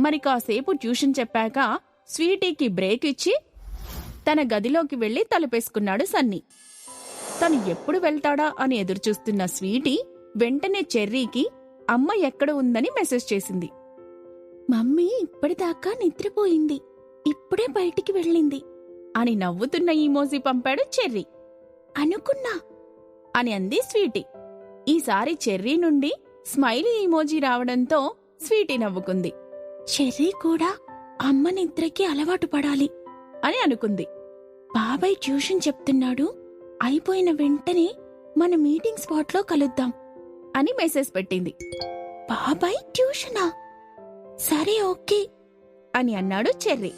మరి కాసేపు ట్యూషన్ చెప్పాక స్వీటీకి బ్రేక్ ఇచ్చి తన గదిలోకి వెళ్ళి తలుపేసుకున్నాడు సన్నీ. తను ఎప్పుడు వెళ్తాడా అని ఎదురుచూస్తున్న స్వీటీ వెంటనే చెర్రీకి అమ్మ ఎక్కడ ఉందని మెసేజ్ చేసింది. మమ్మీ ఇప్పటిదాకా నిద్రపోయింది. ఇప్పుడే బయటికి వెళ్ళింది. అని నవ్వుతున్న ఈమోజీ పంపాడు చెర్రీ. అనుకున్నా. అని అంది స్వీటీ. ఈసారి చెర్రీ నుండి స్మైలీ ఈమోజీ రావడంతో స్వీటీ నవ్వుకుంది. చెర్రీ కూడా అమ్మ నిద్రకి అలవాటు పడాలి అని అనుకుంది. బాబాయ్ ట్యూషన్ చెప్తున్నాడు. అయిపోయిన వెంటనే మన మీటింగ్ స్పాట్లో కలుద్దాం అని మెసేజ్ పెట్టింది. బాబాయ్ ట్యూషనా? సరే ఓకే అని అన్నాడు చెర్రీ.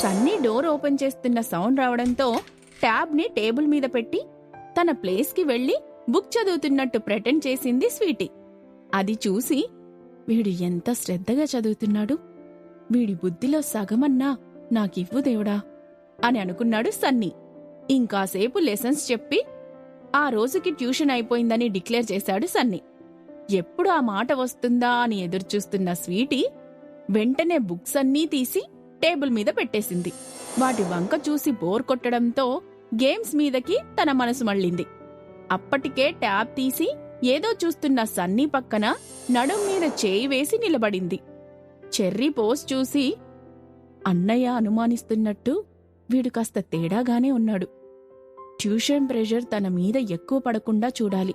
సన్నీ డోర్ ఓపెన్ చేస్తున్న సౌండ్ రావడంతో ట్యాబ్ని టేబుల్ మీద పెట్టి తన ప్లేస్కి వెళ్ళి బుక్ చదువుతున్నట్టు ప్రెటెండ్ చేసింది స్వీటీ. అది చూసి వీడు ఎంత శ్రద్ధగా చదువుతున్నాడు? వీడి బుద్ధిలో సగమన్నా నాకివ్వు దేవుడా? అని అనుకున్నాడు సన్నీ. ఇంకాసేపు లెసన్స్ చెప్పి ఆ రోజుకి ట్యూషన్ అయిపోయిందని డిక్లేర్ చేశాడు సన్నీ. ఎప్పుడు ఆ మాట వస్తుందా అని ఎదురుచూస్తున్న స్వీటీ వెంటనే బుక్స్ అన్నీ తీసి టేబుల్ మీద పెట్టేసింది. వాటి వంక చూసి బోర్ కొట్టడంతో గేమ్స్ మీదకి తన మనసు మళ్ళింది. అప్పటికే ట్యాబ్ తీసి ఏదో చూస్తున్న సన్నీ పక్కన నడుం మీద చేయి వేసి నిలబడింది. చెర్రీ పోస్ చూసి అన్నయ్య అనుమానిస్తున్నట్టు వీడు కాస్త తేడాగానే ఉన్నాడు. ట్యూషన్ ప్రెషర్ తన మీద ఎక్కువ పడకుండా చూడాలి.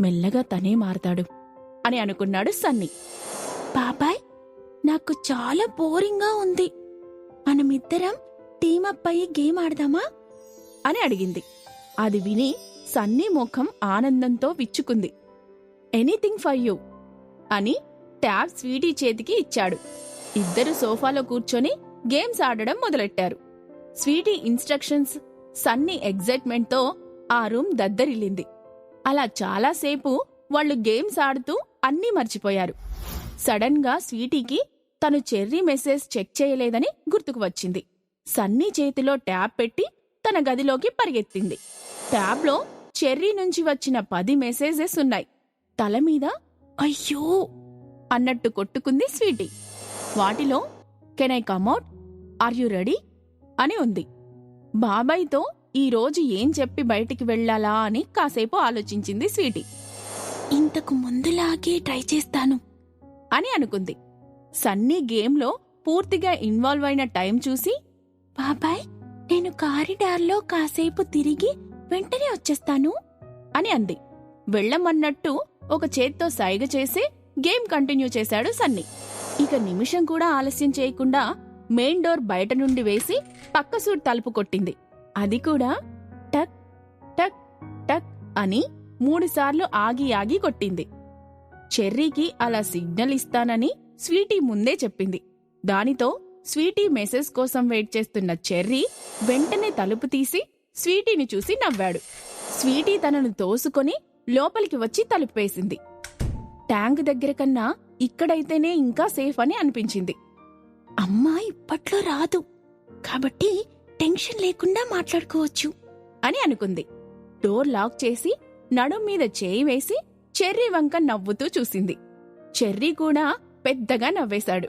మెల్లగా తనే మారతాడు అని అనుకున్నాడు సన్నీ. బాబాయ్ నాకు చాలా బోరింగ్గా ఉంది. మనమిద్దరం టీమప్ అయ్యి గేమ్ ఆడదామా? అని అడిగింది. అది విని సన్నీ ముఖం ఆనందంతో విచ్చుకుంది. ఎనీథింగ్ ఫర్ యూ అని ట్యాబ్ స్వీటీ చేతికి ఇచ్చాడు. ఇద్దరు సోఫాలో కూర్చొని గేమ్స్ ఆడడం మొదలెట్టారు. స్వీటీ ఇన్స్ట్రక్షన్స్ సన్నీ ఎగ్జైట్మెంట్తో ఆ రూమ్ దద్దరిల్లింది. అలా చాలాసేపు వాళ్ళు గేమ్స్ ఆడుతూ అన్నీ మర్చిపోయారు. సడన్గా స్వీటీకి తను చెర్రీ మెసేజ్ చెక్ చేయలేదని గుర్తుకు వచ్చింది. సన్నీ చేతిలో ట్యాబ్ పెట్టి తన గదిలోకి పరిగెత్తింది. ట్యాబ్లో చెర్రీ నుంచి వచ్చిన పది మెసేజెస్ ఉన్నాయి. తల మీద అయ్యో అన్నట్టు కొట్టుకుంది స్వీటీ. వాటిలో can I come at are you ready? అని ఉంది. బాబాయ్తో ఈ రోజు ఏం చెప్పి బయటికి వెళ్ళాలా అని కాసేపు ఆలోచించింది స్వీటీ. ఇంతకు ముందులాగే ట్రై చేస్తాను అని అనుకుంది. సన్నీ గేమ్లో పూర్తిగా ఇన్వాల్వ్ అయిన టైం చూసి బాబాయ్ నేను కారిడార్లో కాసేపు తిరిగి వెంటనే వచ్చేస్తాను అని అంది. వెళ్ళమన్నట్టు ఒక చేత్తో సైగ చేసి గేమ్ కంటిన్యూ చేశాడు సన్నీ. ఇక నిమిషం కూడా ఆలస్యం చేయకుండా మెయిన్ డోర్ బయట నుండి వేసి పక్క సూట్ తలుపు కొట్టింది. అది కూడా టక్ టక్ టక్ అని మూడుసార్లు ఆగి ఆగి కొట్టింది. చెర్రీకి అలా సిగ్నల్ ఇస్తానని స్వీటీ ముందే చెప్పింది. దానితో స్వీటీ మెసేజ్ కోసం వెయిట్ చేస్తున్న చెర్రీ వెంటనే తలుపు తీసి స్వీటీని చూసి నవ్వాడు. స్వీటీ తనను తోసుకొని లోపలికి వచ్చి తలుపేసింది ట్యాంక్ దగ్గర కన్నా ఇక్కడైతేనే ఇంకా సేఫ్ అని అనిపించింది. అమ్మా ఇప్పట్లో రాదు. కాబట్టి టెన్షన్ లేకుండా మాట్లాడుకోవచ్చు అని అనుకుంది. డోర్ లాక్ చేసి నడుం మీద చేయి వేసి చెర్రీ వంక నవ్వుతూ చూసింది. చెర్రీ కూడా పెద్దగా నవ్వేశాడు.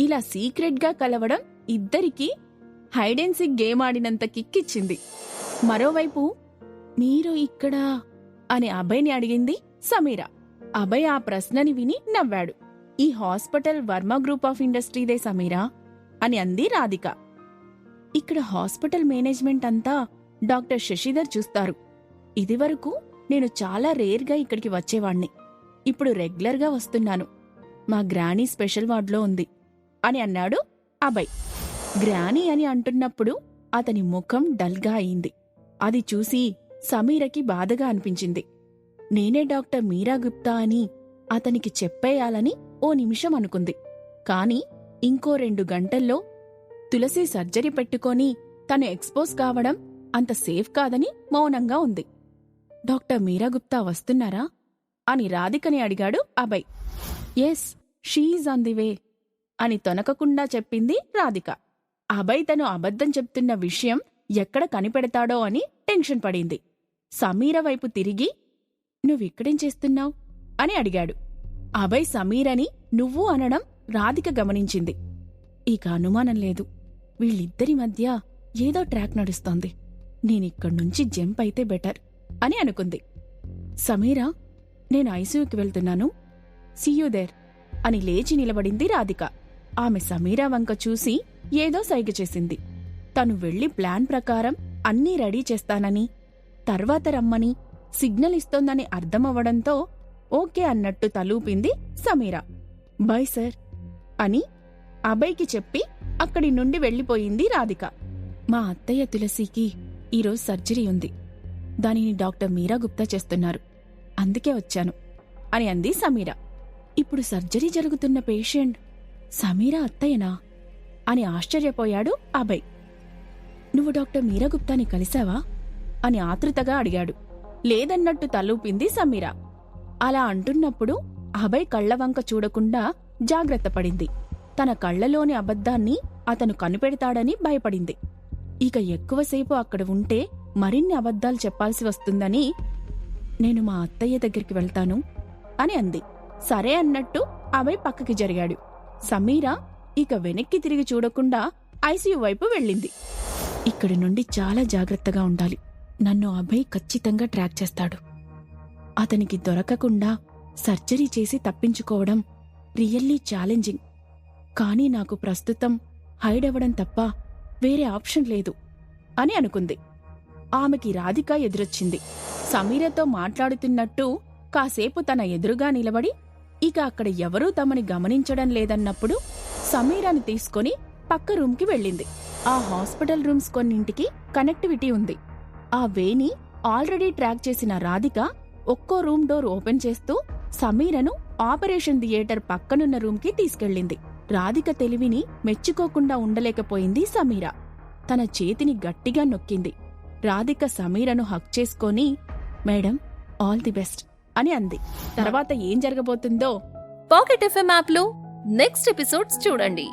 ఇలా సీక్రెట్గా కలవడం ఇద్దరికీ హైడెన్సిక్ గేమ్ ఆడినంత కిక్కిచ్చింది. మరోవైపు మీరు ఇక్కడ అని అభయ్ని అడిగింది సమీర. అభయ్ ఆ ప్రశ్నని విని నవ్వాడు. ఈ హాస్పిటల్ వర్మ గ్రూప్ ఆఫ్ ఇండస్ట్రీదే సమీరా అని అంది రాధిక. ఇక్కడ హాస్పిటల్ మేనేజ్మెంట్ అంతా డాక్టర్ శశిధర్ చూస్తారు. ఇదివరకు నేను చాలా రేర్గా ఇక్కడికి వచ్చేవాణ్ణి. ఇప్పుడు రెగ్యులర్గా వస్తున్నాను. మా గ్రానీ స్పెషల్ వార్డ్లో ఉంది అని అన్నాడు అభయ్. గ్రానీ అని అంటున్నప్పుడు అతని ముఖం డల్గా అయింది. అది చూసి సమీరకి బాధగా అనిపించింది. నేనే డాక్టర్ మీరా గుప్తా అని అతనికి చెప్పేయాలని ఓ నిమిషం అనుకుంది. కాని ఇంకో రెండు గంటల్లో తులసి సర్జరీ పెట్టుకొని తను ఎక్స్పోజ్ కావడం అంత సేఫ్ కాదని మౌనంగా ఉంది. డాక్టర్ మీరా గుప్తా వస్తున్నారా? అని రాధికని అడిగాడు Abhay. Yes she's on the way అని తొనకకుండా చెప్పింది రాధిక. అభయ్ తను అబద్ధం చెప్తున్న విషయం ఎక్కడ కనిపెడతాడో అని టెన్షన్ పడింది. సమీర వైపు తిరిగి నువ్విక్కడేం చేస్తున్నావు? అని అడిగాడు. అభయ్ సమీరని నువ్వు అనడం రాధిక గమనించింది. ఇక అనుమానం లేదు. వీళ్ళిద్దరి మధ్య ఏదో ట్రాక్ నడుస్తోంది. నేనిక్కడి నుంచి జంప్ అయితే బెటర్ అని అనుకుంది. సమీరా నేను ఐసీయూకి వెళ్తున్నాను. సీయూ దేర్ అని లేచి నిలబడింది రాధిక. ఆమె సమీరా వంక చూసి ఏదో సైగ చేసింది. తను వెళ్ళి ప్లాన్ ప్రకారం అన్నీ రెడీ చేస్తానని తర్వాత రమ్మని సిగ్నల్ ఇస్తోందని అర్థమవ్వడంతో ఓకే అన్నట్టు తలూపింది సమీరా. బై సార్ అని అభయ్కి చెప్పి అక్కడి నుండి వెళ్ళిపోయింది రాధిక. మా అత్తయ్య తులసికి ఈరోజు సర్జరీ ఉంది. దానిని డాక్టర్ మీరా గుప్తా చేస్తున్నారు. అందుకే వచ్చాను అని అంది సమీర. ఇప్పుడు సర్జరీ జరుగుతున్న పేషెంట్ సమీరా అత్తయ్యనా? అని ఆశ్చర్యపోయాడు అభయ్. నువ్వు డాక్టర్ మీరా గుప్తాని కలిశావా అని ఆతృతగా అడిగాడు. లేదన్నట్టు తలూపింది సమీరా. అలా అంటున్నప్పుడు అభయ్ కళ్ళవంక చూడకుండా జాగ్రత్త పడింది. తన కళ్ళలోని అబద్ధాన్ని అతను కనిపెడతాడని భయపడింది. ఇక ఎక్కువసేపు అక్కడ ఉంటే మరిన్ని అబద్ధాలు చెప్పాల్సి వస్తుందని నేను మా అత్తయ్య దగ్గరికి వెళ్తాను అని అంది. సరే అన్నట్టు అభయ్ పక్కకి జరిగాడు. సమీరా ఇక వెనక్కి తిరిగి చూడకుండా ఐసీయూ వైపు వెళ్ళింది. ఇక్కడి నుండి చాలా జాగ్రత్తగా ఉండాలి. నన్ను అభయ్ ఖచ్చితంగా ట్రాక్ చేస్తాడు. అతనికి దొరకకుండా సర్జరీ చేసి తప్పించుకోవడం రియల్లీ ఛాలెంజింగ్. కానీ నాకు ప్రస్తుతం హైడ్ అవ్వడం తప్ప వేరే ఆప్షన్ లేదు అని అనుకుంది. ఆమెకి రాధిక ఎదురొచ్చింది. సమీరతో మాట్లాడుతున్నట్టు కాసేపు తన ఎదురుగా నిలబడి ఇక అక్కడ ఎవరూ తమని గమనించడం లేదన్నప్పుడు సమీరాని తీసుకొని పక్క రూమ్కి వెళ్ళింది. ఆ హాస్పిటల్ రూమ్స్ కొన్నింటికి కనెక్టివిటీ ఉంది. ఆ వేని ఆల్రెడీ ట్రాక్ చేసిన రాధిక ఒక్కో రూమ్ డోర్ ఓపెన్ చేస్తూ సమీరను ఆపరేషన్ థియేటర్ పక్కనున్న రూమ్కి తీసుకెళ్ళింది. రాధిక తెలివిని మెచ్చుకోకుండా ఉండలేకపోయింది సమీర. తన చేతిని గట్టిగా నొక్కింది. రాధిక సమీరను హక్ చేసుకొని మేడం ఆల్ ది బెస్ట్ అని అంది. తర్వాత ఏం జరగబోతుందో పాకెట్ ఎఫ్ఎం యాప్లో నెక్స్ట్ ఎపిసోడ్స్ చూడండి.